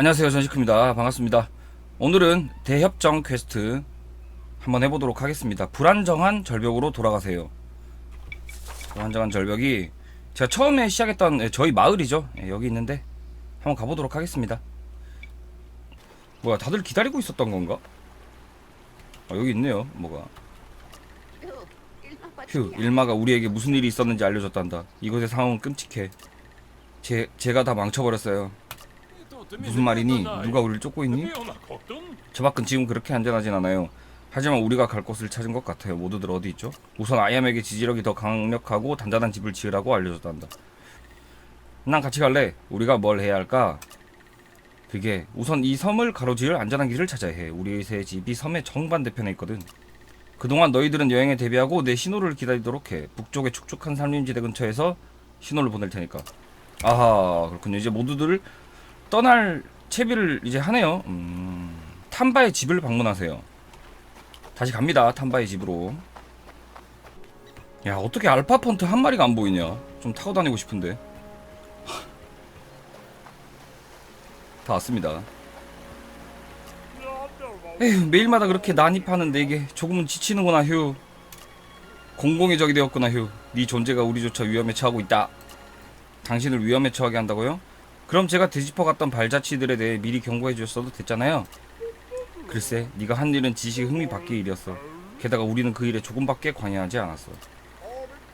안녕하세요 전시크입니다. 반갑습니다. 오늘은 대협정 퀘스트 한번 해보도록 하겠습니다. 불안정한 절벽으로 돌아가세요. 불안정한 절벽이 제가 처음에 시작했던 예, 저희 마을이죠. 예, 여기 있는데 한번 가보도록 하겠습니다. 뭐야 다들 기다리고 있었던 건가? 아, 여기 있네요 뭐가. 휴 일마가 우리에게 무슨 일이 있었는지 알려줬단다. 이곳의 상황은 끔찍해. 제, 제가 다 망쳐버렸어요 무슨 말이니? 누가 우리를 쫓고 있니? 저 밖은 지금 그렇게 안전하진 않아요. 하지만 우리가 갈 곳을 찾은 것 같아요. 모두들 어디 있죠? 우선 아이암에게 지지력이 더 강력하고 단단한 집을 지으라고 알려줬단다. 난 같이 갈래. 우리가 뭘 해야 할까? 그게 우선 이 섬을 가로지을 안전한 길을 찾아야 해. 우리 새 집이 섬의 정반대편에 있거든. 그동안 너희들은 여행에 대비하고 내 신호를 기다리도록 해. 북쪽의 축축한 산림지대 근처에서 신호를 보낼 테니까. 아하 그렇군요. 이제 모두들 떠날 채비를 이제 하네요. 음, 탐바의 집을 방문하세요. 다시 갑니다. 탐바의 집으로. 야 어떻게 알파 펀트 한 마리가 안 보이냐? 좀 타고 다니고 싶은데. 다 왔습니다. 에휴 매일마다 그렇게 난입하는 내게 조금은 지치는구나 휴. 공공의 적이 되었구나 휴. 네 존재가 우리조차 위험에 처하고 있다. 당신을 위험에 처하게 한다고요? 그럼 제가 되짚어갔던 발자취들에 대해 미리 경고해 주셨어도 됐잖아요. 글쎄, 네가 한 일은 지식 흥미 밖의 일이었어. 게다가 우리는 그 일에 조금밖에 관여하지 않았어.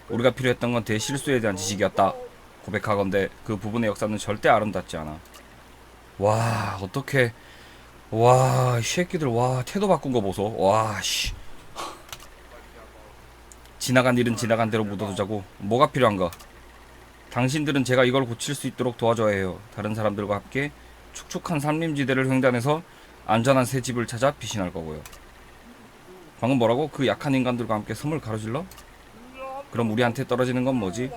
우리가 필요했던 건 대실수에 대한 지식이었다. 고백하건대 그 부분의 역사는 절대 아름답지 않아. 와, 어떻게 와, 이 새끼들 와, 태도 바꾼 거 보소. 와, 씨. 지나간 일은 지나간 대로 묻어두자고. 뭐가 필요한가? 당신들은 제가 이걸 고칠 수 있도록 도와줘야 해요. 다른 사람들과 함께 축축한 산림지대를 횡단해서 안전한 새 집을 찾아 피신할 거고요. 방금 뭐라고? 그 약한 인간들과 함께 섬을 가로질러? 그럼 우리한테 떨어지는 건 뭐지?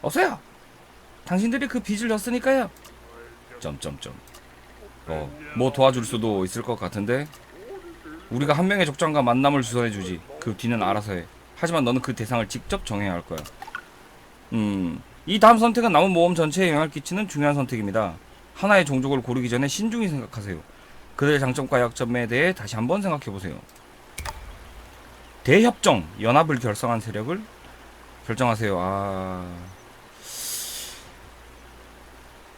없어요. 당신들이 그 빚을 졌으니까요. 점점점. 어, 뭐 도와줄 수도 있을 것 같은데. 우리가 한 명의 족장과 만남을 주선해 주지. 그 뒤는 알아서 해. 하지만 너는 그 대상을 직접 정해야 할 거야. 음, 이 다음 선택은 남은 모험 전체에 영향을 끼치는 중요한 선택입니다. 하나의 종족을 고르기 전에 신중히 생각하세요. 그들의 장점과 약점에 대해 다시 한번 생각해 보세요. 대협정 연합을 결성한 세력을 결정하세요. 아,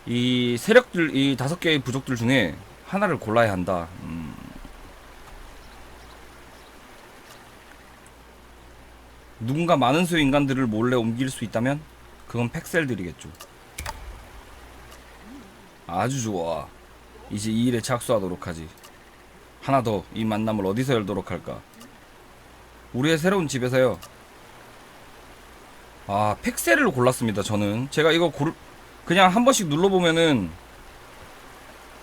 이 세력들 이 다섯 개의 부족들 중에 하나를 골라야 한다. 음. 누군가 많은 수의 인간들을 몰래 옮길 수 있다면 그건 팩셀들이겠죠. 아주 좋아. 이제 이 일에 착수하도록 하지. 하나 더 이 만남을 어디서 열도록 할까? 우리의 새로운 집에서요. 아 팩셀을 골랐습니다. 저는 제가 이거 고르 그냥 한 번씩 눌러보면은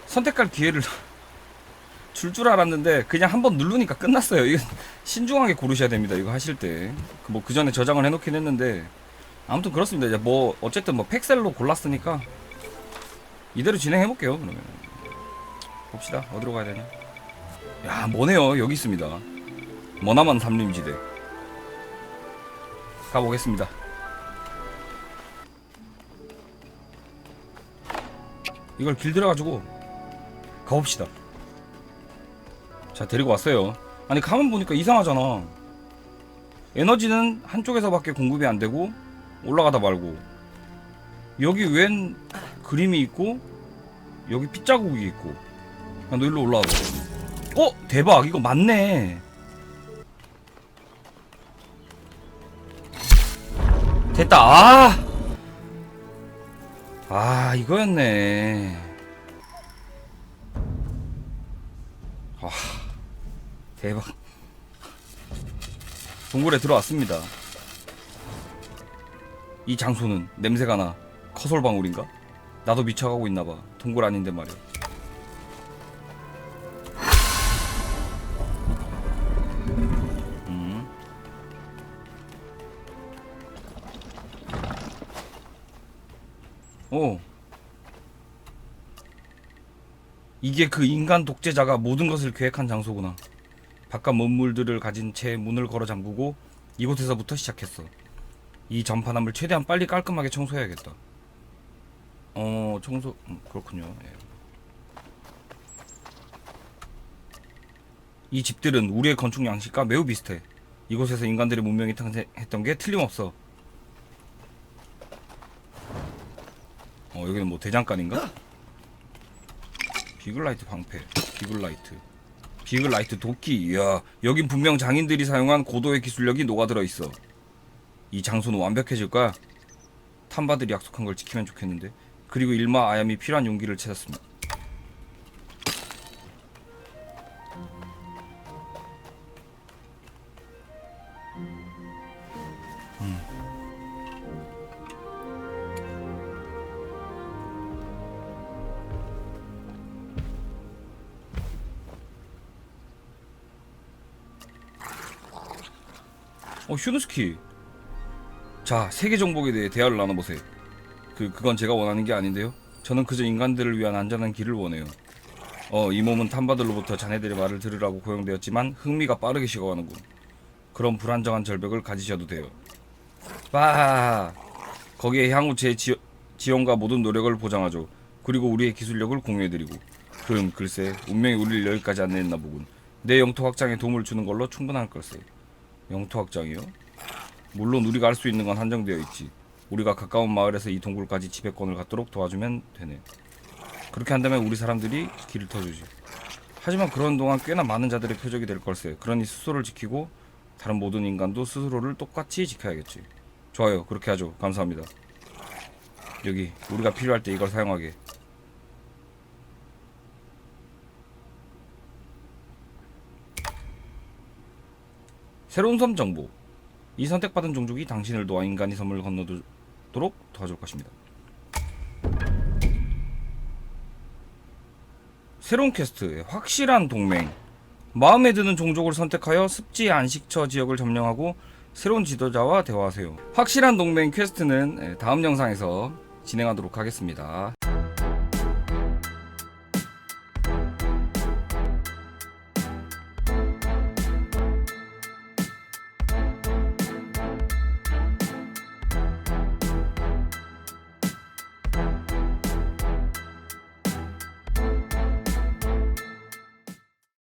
선택할 기회를 줄 줄 알았는데 그냥 한번 누르니까 끝났어요. 이거 신중하게 고르셔야 됩니다. 이거 하실 때. 뭐 그 전에 저장을 해놓긴 했는데 아무튼 그렇습니다. 이제 뭐 어쨌든 뭐 팩셀로 골랐으니까 이대로 진행해 볼게요. 그러면 봅시다. 어디로 가야 되나? 야 뭐네요. 여기 있습니다. 머나먼 삼림지대. 가보겠습니다. 이걸 길들여 가지고 가봅시다. 자 데리고 왔어요. 아니 가만 보니까 이상하잖아. 에너지는 한쪽에서밖에 공급이 안 되고 올라가다 말고. 여기 웬 그림이 있고 여기 핏자국이 있고. 야, 너 일로 올라와봐. 어? 대박. 이거 맞네. 됐다. 아! 아 이거였네. 와 대박 동굴에 들어왔습니다 이 장소는 냄새가 나 커솔방울인가? 나도 미쳐가고 있나봐 동굴 아닌데 말이야 음. 오 이게 그 인간 독재자가 모든 것을 계획한 장소구나. 바깥 문물들을 가진 채 문을 걸어 잠그고 이곳에서부터 시작했어. 이 전파남을 최대한 빨리 깔끔하게 청소해야겠다. 어 청소 음, 그렇군요. 예. 이 집들은 우리의 건축 양식과 매우 비슷해. 이곳에서 인간들의 문명이 탄생했던 게 틀림없어. 어 여기는 뭐 대장간인가? 비글라이트 방패, 비글라이트, 비글라이트 도끼. 이야 여긴 분명 장인들이 사용한 고도의 기술력이 녹아들어 있어. 이 장소는 완벽해질 거야. 탐바들이 약속한 걸 지키면 좋겠는데. 그리고 일마 아얌이 필요한 용기를 찾았습니다. 어 휴누스키. 자 세계 정복에 대해 대화를 나눠보세요. 그 그건 제가 원하는 게 아닌데요. 저는 그저 인간들을 위한 안전한 길을 원해요. 어, 이 몸은 탐바들로부터 자네들의 말을 들으라고 고용되었지만 흥미가 빠르게 식어가는군. 그런 불안정한 절벽을 가지셔도 돼요. 빠. 거기에 향후 제 지, 지원과 모든 노력을 보장하죠. 그리고 우리의 기술력을 공유해드리고. 흠, 글쎄, 운명이 우리를 여기까지 안내했나 보군. 내 영토 확장에 도움을 주는 걸로 충분할 걸세. 영토 확장이요? 물론 우리가 할 수 있는 건 한정되어 있지. 우리가 가까운 마을에서 이 동굴까지 지배권을 갖도록 도와주면 되네. 그렇게 한다면 우리 사람들이 길을 터주지. 하지만 그런 동안 꽤나 많은 자들의 표적이 될 걸세. 그러니 스스로를 지키고 다른 모든 인간도 스스로를 똑같이 지켜야겠지. 좋아요. 그렇게 하죠. 감사합니다. 여기 우리가 필요할 때 이걸 사용하게. 새로운 섬 정보. 이 선택받은 종족이 당신을 도와 인간이 섬을 건너도록 도와줄 것입니다. 새로운 퀘스트 확실한 동맹 마음에 드는 종족을 선택하여 습지 안식처 지역을 점령하고 새로운 지도자와 대화하세요 확실한 동맹 퀘스트는 다음 영상에서 진행하도록 하겠습니다